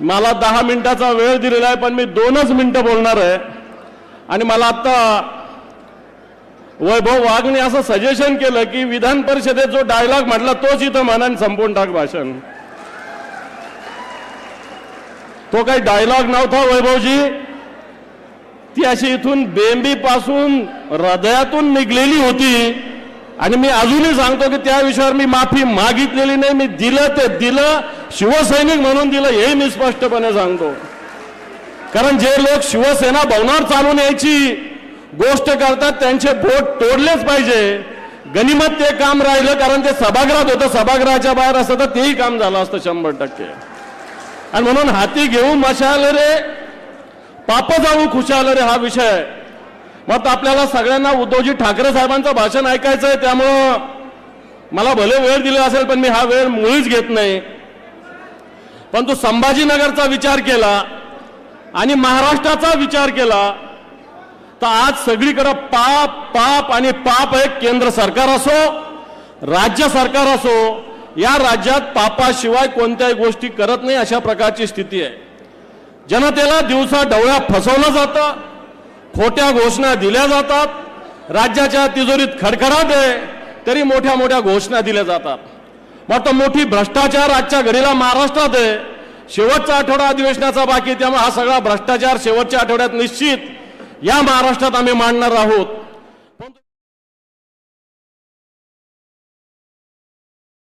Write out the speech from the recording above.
मला दहा मिनिटाचा वेळ दिलेला आहे पण मी दोनच मिनटं बोलणार आहे. आणि मला आता वैभव वाघने असं सजेशन केलं की विधान परिषदेत जो डायलॉग म्हटला तोच इथं मनाने संपवून टाक भाषण. तो काही डायलॉग नव्हता वैभवजी. ती अशी इथून बेंबी पासून हृदयातून निघलेली होती. आणि मी अजूनही सांगतो की त्या विषयावर मी माफी मागितलेली नाही. मी दिलं ते दिलं. शिवसैनिक म्हणून दिलं हे मी स्पष्टपणे सांगतो. कारण जे लोक शिवसेना भवनावर चालून यायची गोष्ट करतात त्यांचे बोट तोडलेच पाहिजे. गनिमत ते काम राहिलं कारण ते सभागृहात होतं. सभागृहाच्या बाहेर असतं तर तेही काम झालं असतं शंभर टक्के. आणि म्हणून हाती घेऊन मशाल रे पाप जाऊ खुशाल रे हा विषय आहे. मग आपल्याला सगळ्यांना उद्धवजी ठाकरे साहेबांचं भाषण ऐकायचं आहे त्यामुळं मला भले वेळ दिला असेल पण मी हा वेळ मुळीच घेत नाही. पण तू संभाजीनगरचा विचार केला आणि महाराष्ट्राचा विचार केला तर आज सगळीकडं पाप पाप आणि पाप आहे केंद्र सरकार असो राज्य सरकार असो या राज्यात पापाशिवाय कोणत्याही गोष्टी करत नाही अशा प्रकारची स्थिती आहे. जनतेला दिवसा डवळ्या फसवलं जातं. खोट्या घोषणा दिल्या जातात. राज्याच्या तिजोरीत खडखडाट आहे तरी मोठ्या मोठ्या घोषणा दिल्या जातात. मग मोठी भ्रष्टाचार आजच्या घडीला महाराष्ट्रात आहे. शेवटचा आठवडा अधिवेशनाचा बाकी त्यामुळे हा सगळा भ्रष्टाचार शेवटच्या आठवड्यात निश्चित या महाराष्ट्रात आम्ही मांडणार आहोत.